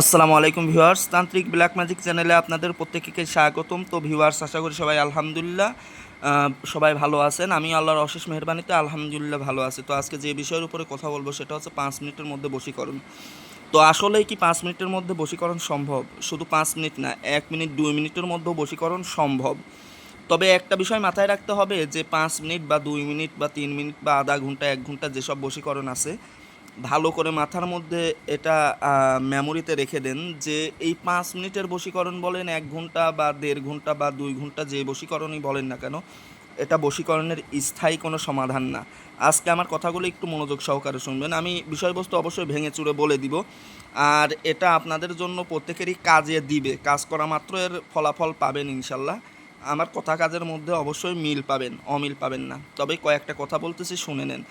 আসসালামু আলাইকুম ভিউয়ার্স, তান্ত্রিক ব্ল্যাক ম্যাজিক চ্যানেলে আপনাদের প্রত্যেককে স্বাগতম। তো ভিউয়ার্স, আশা করি সবাই আলহামদুলিল্লাহ সবাই ভালো আছেন। আমি আল্লাহর অশেষ মেহরবানিতে আলহামদুলিল্লাহ ভালো আছি। তো আজকে যে বিষয়ের উপরে কথা বলব সেটা হচ্ছে পাঁচ মিনিটের মধ্যে বশীকরণ। তো আসলেই কি পাঁচ মিনিটের মধ্যে বশীকরণ সম্ভব? শুধু পাঁচ মিনিট না, এক মিনিট, দুই মিনিটের মধ্যেও বশীকরণ সম্ভব। তবে একটা বিষয় মাথায় রাখতে হবে যে, পাঁচ মিনিট বা দুই মিনিট বা তিন মিনিট বা আধা ঘণ্টা, এক ঘণ্টা যেসব বশীকরণ আছে ভালো করে মাথার মধ্যে এটা মেমোরিতে রেখে দেন যে এই পাঁচ মিনিটের বশীকরণ বলেন, এক ঘণ্টা বা দেড় ঘণ্টা বা দুই ঘণ্টা যে বশীকরণই বলেন না কেন, এটা বশীকরণের স্থায়ী কোনো সমাধান না। আজকে আমার কথাগুলো একটু মনোযোগ সহকারে শুনবেন। আমি বিষয়বস্তু অবশ্যই ভেঙে চুরে বলে দিব। আর এটা আপনাদের জন্য প্রত্যেকেরই কাজে দিবে। কাজ করা মাত্র এর ফলাফল পাবেন ইনশাল্লাহ। আমার কথা কাজের মধ্যে অবশ্যই মিল পাবেন, অমিল পাবেন না। তবে কয়েকটা কথা বলতেছি, শুনে নেন।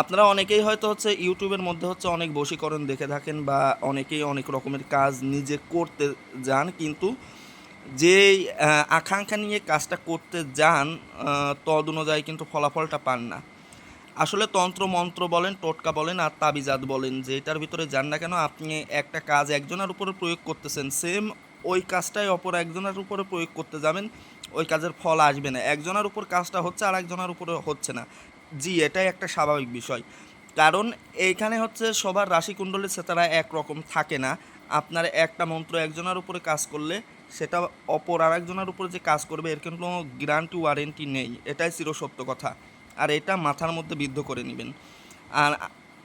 আপনারা অনেকেই হয়তো হচ্ছে ইউটিউবের মধ্যে হচ্ছে অনেক বশীকরণ দেখে থাকেন বা অনেকেই অনেক রকমের কাজ নিজে করতে যান, কিন্তু যে আকাঙ্ক্ষা নিয়ে কাজটা করতে যান তদ অনুযায়ী কিন্তু ফলাফলটা পান না। আসলে তন্ত্র মন্ত্র বলেন, টোটকা বলেন আর তাবিজাত বলেন যে এটার ভিতরে যান না কেন, আপনি একটা কাজ একজনের উপরে প্রয়োগ করতেছেন সেম ওই কাজটাই অপর একজনের উপরে প্রয়োগ করতে যাবেন, ওই কাজের ফল আসবে না। একজনের উপর কাজটা হচ্ছে আর একজনের উপরে হচ্ছে না। জি, এটাই একটা স্বাভাবিক বিষয়। কারণ এইখানে হচ্ছে সবার রাশিকুণ্ডলী সেতারা একরকম থাকে না। আপনার একটা মন্ত্র একজনের উপরে কাজ করলে সেটা অপর আর একজনের উপরে যে কাজ করবে, এর কিন্তু কোনো গ্যারান্টি ওয়ারেন্টি নেই। এটাই চিরসত্য কথা। আর এটা মাথার মধ্যে বিদ্ধ করে নেবেন। আর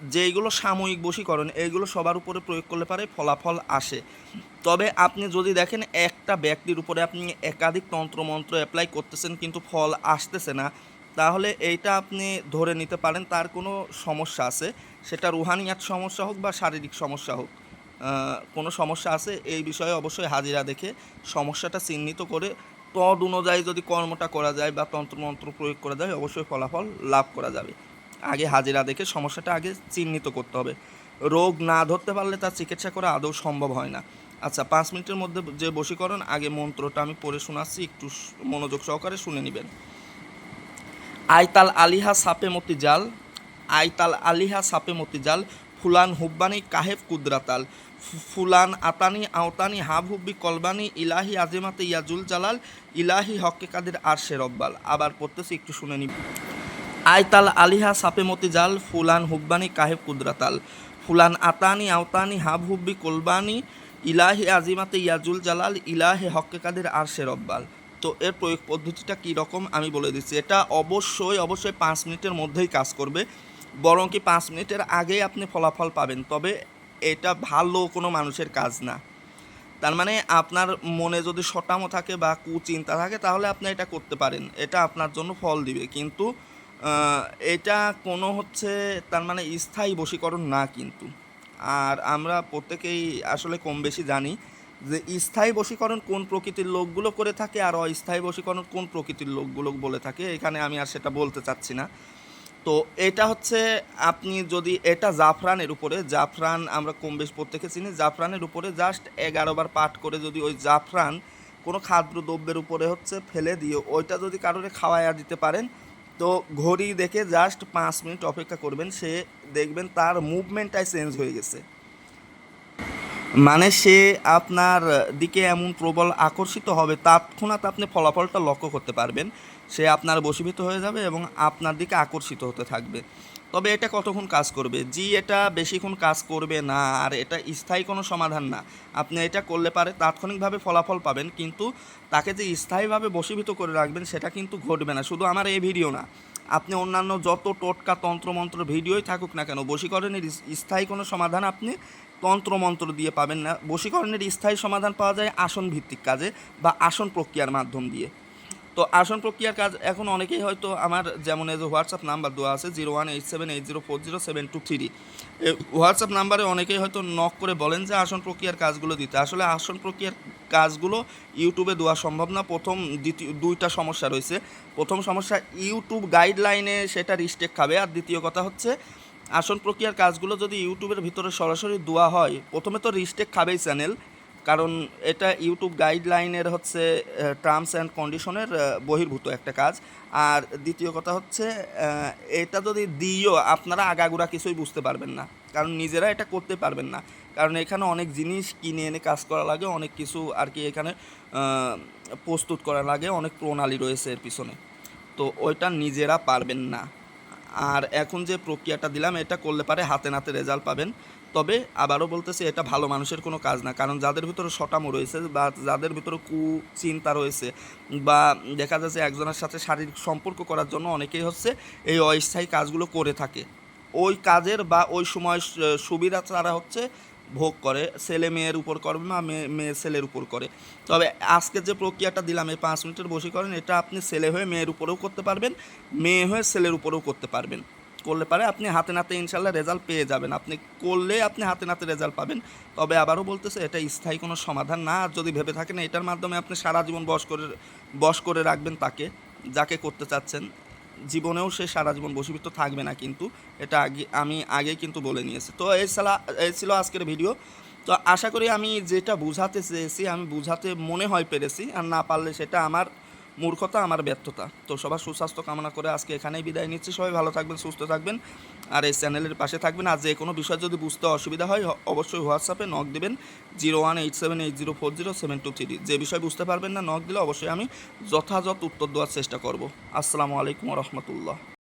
যেইগুলো সাময়িক বশীকরণ, এইগুলো সবার উপরে প্রয়োগ করলে পারে ফলাফল আসে। তবে আপনি যদি দেখেন একটা ব্যক্তির উপরে আপনি একাধিক তন্ত্রমন্ত্র অ্যাপ্লাই করতেছেন কিন্তু ফল আসতেছে না তাহলে এইটা আপনি ধরে নিতে পারেন, তার কোনো সমস্যা আছে। সেটা রুহানিয়াত সমস্যা হোক বা শারীরিক সমস্যা হোক কোনো সমস্যা আছে, এই বিষয়ে অবশ্যই হাজিরা দেখে সমস্যাটা চিহ্নিত করে তদ অনুযায়ী যদি কর্মটা করা যায় বা তন্ত্রমন্ত্র প্রয়োগ করা যায়, অবশ্যই ফলাফল লাভ করা যাবে। আগে হাজিরা দেখে সমস্যাটা আগে চিহ্নিত করতে হবে। রোগ না ধরতে পারলে তার চিকিৎসা করা আদৌ সম্ভব হয় না। আচ্ছা পাঁচ মিনিটের মধ্যে যে বশীকরণ, আগে মন্ত্রটা আমি পড়ে শোনাচ্ছি, একটু মনোযোগ সহকারে শুনে নেবেন। আইতাল আলিহা সাপে মতি জাল, আইতাল আলিহা সাপে মতি জাল, ফুলান হুব্বানি কাহেব কুদরাতাল ফুলান আতানি আওতানি হাব হুব্বি কলবানি ইলাহি আজিমাতে ইয়াজুল জালাল, ইলাহি হকে কাদের আর আরশে রব্বাল। আবার পড়তেছি, একটু শুনে নিব। আইতাল আলিহা সাপে মতি জাল, ফুলান হুব্বানি কাহেব কুদরাতাল, ফুলান আতানি আওতানি হাব হুব্বি কলবানি ইলাহি আজিমাতে ইয়াজুল জালাল, ইলাহে হকে কাদের আর আরশে রব্বাল। তো এর প্রয়োগ পদ্ধতিটা কী রকম আমি বলে দিচ্ছি। এটা অবশ্যই অবশ্যই পাঁচ মিনিটের মধ্যেই কাজ করবে। বরং কি পাঁচ মিনিটের আগেই আপনি ফলাফল পাবেন। তবে এটা ভালো কোনো মানুষের কাজ না। তার মানে আপনার মনে যদি সটামো থাকে বা কুচিন্তা থাকে, তাহলে আপনি এটা করতে পারেন। এটা আপনার জন্য ফল দিবে। কিন্তু এটা কোনো হচ্ছে তার মানে স্থায়ী বশীকরণ না কিন্তু। আর আমরা প্রত্যেকেই আসলে কম বেশি জানি যে স্থায়ী বশীকরণ কোন প্রকৃতির লোকগুলো করে থাকে আর অস্থায়ী বশীকরণ কোন প্রকৃতির লোকগুলো বলে থাকে, এখানে আমি আর সেটা বলতে চাচ্ছি না। তো এটা হচ্ছে আপনি যদি, এটা জাফরানের উপরে, জাফরান আমরা কম বেশ প্রত্যেকে চিনি, জাফরানের উপরে জাস্ট এগারো বার পাঠ করে যদি ওই জাফরান কোনো খাদ্য দ্রব্যের উপরে হচ্ছে ফেলে দিয়ে ওইটা যদি কারোরে খাওয়াইয়া দিতে পারেন, তো ঘড়ি দেখে জাস্ট পাঁচ মিনিট অপেক্ষা করবেন, সে দেখবেন তার মুভমেন্টটাই চেঞ্জ হয়ে গেছে। মানে সে আপনার দিকে এমন প্রবল আকর্ষিত হবে তৎক্ষণাৎ আপনি ফলাফলটা লক্ষ্য করতে পারবেন। সে আপনার বশীভূত হয়ে যাবে এবং আপনার দিকে আকর্ষিত হতে থাকবে। তবে এটা কতক্ষণ কাজ করবে? জি, এটা বেশিক্ষণ কাজ করবে না, আর এটা স্থায়ী কোনো সমাধান না। আপনি এটা করলে পারে তাৎক্ষণিকভাবে ফলাফল পাবেন, কিন্তু তাকে যে স্থায়ীভাবে বশীভূত করে রাখবেন, সেটা কিন্তু ঘটবে না। শুধু আমার এই ভিডিও না। আপনি অন্যান্য যত টোটকা তন্ত্রমন্ত্র ভিডিওই থাকুক না কেন, বশীকরণের স্থায়ী কোনো সমাধান আপনি তন্ত্রমন্ত্র দিয়ে পাবেন না। বশীকরণের স্থায়ী সমাধান পাওয়া যায় আসন ভিত্তিক কাজে বা আসন প্রক্রিয়ার মাধ্যম দিয়ে। তো আসন প্রক্রিয়ার কাজ এখন অনেকেই হয়তো আমার যেমন এই যে হোয়াটসঅ্যাপ নাম্বার দেওয়া আছে zero one eight seven eight zero four zero seven two three WhatsApp নাম্বারে অনেকেই হয়তো নক করে বলেন যে আসন প্রক্রিয়ার কাজগুলো দিতে। আসলে আসন প্রক্রিয়ার কাজগুলো ইউটিউবে দেওয়া সম্ভব না। প্রথম দ্বিতীয়, দুইটা সমস্যা রয়েছে। প্রথম সমস্যা ইউটিউব গাইডলাইনে সেটা রিস্টেক খাবে। আর দ্বিতীয় কথা হচ্ছে, আসন প্রক্রিয়ার কাজগুলো যদি ইউটিউবের ভিতরে সরাসরি দেওয়া হয়, প্রথমে তো রিস্টেক খাবেই চ্যানেল কারণ এটা ইউটিউব গাইডলাইনের হচ্ছে টার্মস অ্যান্ড কন্ডিশনের বহির্ভূত একটা কাজ। আর দ্বিতীয় কথা হচ্ছে এটা যদি দিও আপনারা আগাগোড়া কিছুই বুঝতে পারবেন না। কারণ নিজেরা এটা করতে পারবেন না। কারণ এখানে অনেক জিনিস কিনে এনে কাজ করা লাগে, অনেক কিছু আর কি এখানে প্রস্তুত করা লাগে, অনেক প্রণালী রয়েছে এর পিছনে। তো ওইটা নিজেরা পারবেন না। আর এখন যে প্রক্রিয়াটা দিলাম, এটা করলে পারে হাতে নাতে রেজাল্ট পাবেন। তবে আবারও বলতেছে, এটা ভালো মানুষের কোনো কাজ না। কারণ যাদের ভিতরে সটামো রয়েছে বা যাদের ভিতরে কুচিন্তা রয়েছে বা দেখা যাচ্ছে একজনের সাথে শারীরিক সম্পর্ক করার জন্য অনেকেই হচ্ছে এই অস্থায়ী কাজগুলো করে থাকে। ওই কাজের বা ওই সময় সুবিধা তারা হচ্ছে ভোগ করে, ছেলে মেয়ের উপর করবে না মেয়ে মেয়ে ছেলের উপর করে। তবে আজকে যে প্রক্রিয়াটা দিলাম, এই পাঁচ মিনিটের বশীকরণ, এটা আপনি ছেলে হয়ে মেয়ের উপরেও করতে পারবেন, মেয়ে হয়ে ছেলের উপরেও করতে পারবেন। করলে পারে আপনি হাতে নাতে ইনশাল্লাহ রেজাল্ট পেয়ে যাবেন। আপনি করলে আপনি হাতে নাতে রেজাল্ট পাবেন। তবে আবারও বলতেছে, এটা স্থায়ী কোনো সমাধান না। আর যদি ভেবে থাকেন, এটার মাধ্যমে আপনি সারা জীবন বশ করে বশ করে রাখবেন তাকে, যাকে করতে চাচ্ছেন। জীবনেও সে সারা জীবন বসীভূত থাকবে না কিন্তু, এটা আগে, আমি আগে কিন্তু বলে নিয়েছি। তো এই সালা, এই ছিল আজকের ভিডিও। তো আশা করি আমি যেটা বুঝাতে চেয়েছি, আমি বুঝাতে মনে হয় পেরেছি, আর না পারলে সেটা আমার মূর্খতা আমার ব্যর্থতা। তো সবার সুস্বাস্থ্য কামনা করে আজকে এখানেই বিদায় নিচ্ছি। সবাই ভালো থাকবেন, সুস্থ থাকবেন। আর এই চ্যানেলের পাশে থাকবেন। আর যে কোনো বিষয় যদি বুঝতে অসুবিধা হয় অবশ্যই হোয়াটসঅ্যাপে নক দেবেন। Zero one eight seven eight zero four zero seven two three যে বিষয় বুঝতে পারবেন না নক দিলে অবশ্যই আমি যথাযথ উত্তর দেওয়ার চেষ্টা করব। আসসালামু আলাইকুম রহমতুল্লাহ।